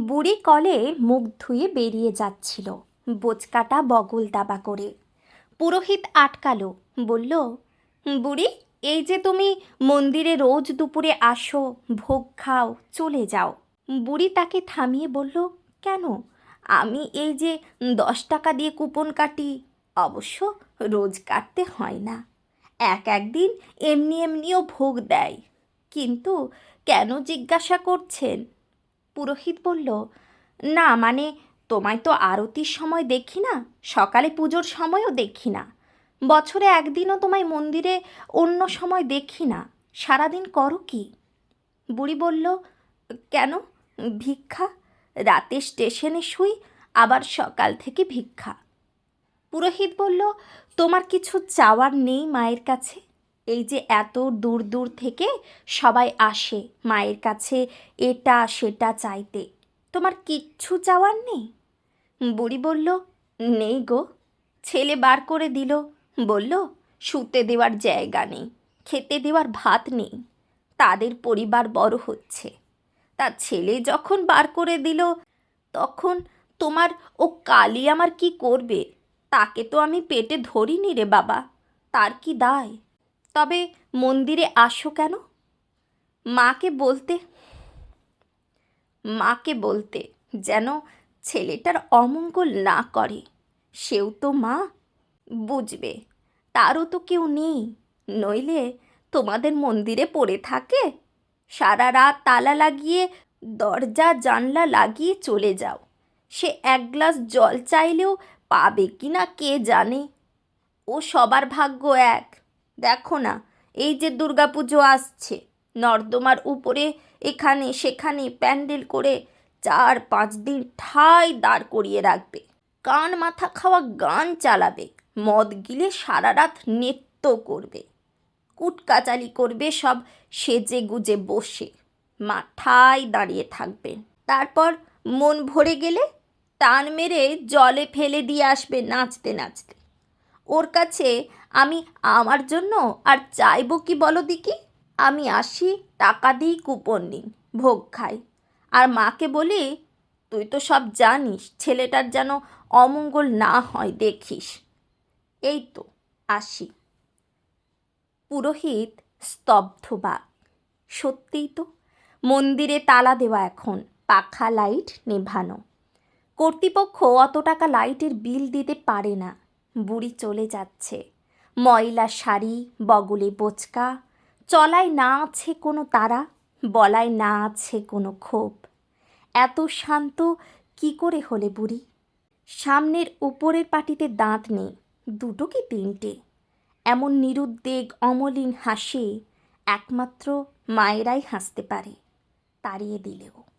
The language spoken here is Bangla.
বুড়ি কলে মুখ ধুয়ে বেরিয়ে যাচ্ছিল। বোচকাটা বগল দাবা করে। পুরোহিত আটকালো, বলল, বুড়ি, এই যে তুমি মন্দিরে রোজ দুপুরে আসো, ভোগ খাও, চলে যাও। বুড়ি তাকে থামিয়ে বলল, কেন? আমি এই যে দশ টাকা দিয়ে কুপন কাটি, অবশ্য রোজ কাটতে হয় না। এক একদিন এমনি এমনিও ভোগ দেয়। কিন্তু কেন জিজ্ঞাসা করছেন? পুরোহিত বলল, না মানে তোমায় তো আরতির সময় দেখি না, সকালে পুজোর সময়ও দেখি না। বছরে একদিনও তোমায় মন্দিরে অন্য সময় দেখি না। সারাদিন করো কি? বুড়ি বলল, কেন? ভিক্ষা? রাতে স্টেশনে শুই, আবার সকাল থেকে ভিক্ষা। পুরোহিত বলল, তোমার কিছু চাওয়ার নেই মায়ের কাছে? এই যে এত দূর দূর থেকে সবাই আসে মায়ের কাছে এটা সেটা চাইতে। তোমার কিচ্ছু চাওয়ার নেই? বুড়ি বলল, নেই গো। ছেলে বার করে দিল, বলল, শুতে দেওয়ার জায়গা নেই, খেতে দেওয়ার ভাত নেই, তাদের পরিবার বড় হচ্ছে। তার ছেলে যখন বার করে দিল, তখন তোমার, ও কালি আমার কি করবে? তাকে তো আমি পেটে ধরিনি রে বাবা, তার কি দায়? তবে মন্দিরে আসো কেন? মাকে বলতে মাকে বলতে যেন ছেলেটার অমঙ্গল না করে। সেও তো মা। বুঝবে, তারও তো কেউ নেই। নইলে তোমাদের মন্দিরে পড়ে থাকে। সারা রাত তালা লাগিয়ে, দরজা, জানলা লাগিয়ে চলে যাও। সে এক গ্লাস জল চাইলেও পাবে কি না কে জানে? ও সবার ভাগ্য এক। দেখো না, এই যে দুর্গাপুজো আসছে। নর্দমার উপরে এখানে সেখানে প্যান্ডেল করে চার পাঁচ দিন ঠাই দাঁড় করিয়ে রাখবে। কান মাথা খাওয়া গান চালাবে, মদ গিলে সারা রাত নৃত্য করবে। কুটকাচালি করবে সব সেজে গুজে বসে মাথায় দাঁড়িয়ে থাকবে। তারপর মন ভরে গেলে টান মেরে জলে ফেলে দিয়ে আসবে নাচতে নাচতে। ওর কাছে আমি আমার জন্য আর চাইব কি বলো দিকি? আমি আসি, টাকা দিই, কুপন নিই, ভোগ খাই। আর মাকে বলি, তুই তো সব জানিস, ছেলেটার যেন অমঙ্গল না হয়, দেখিস। এই তো, আসি। পুরোহিত স্তব্ধ বা, সত্যিই তো, মন্দিরে তালা দেওয়া এখন, পাখা লাইট নেভানো। কর্তৃপক্ষ অত টাকা লাইটের বিল দিতে পারে না। বুড়ি চলে যাচ্ছে। ময়লা শাড়ি, বগলে বোচকা, চলায় না আছে কোনো তারা, বলায় না আছে কোনো ক্ষোভ। এত শান্ত কি করে হলে বুড়ি? সামনের উপরের পাটিতে দাঁত নেই, দুটো কি তিনটে? এমন নিরুদ্বেগ, অমলিন হাসি একমাত্র মায়েরাই হাসতে পারে, তাড়িয়ে দিলেও।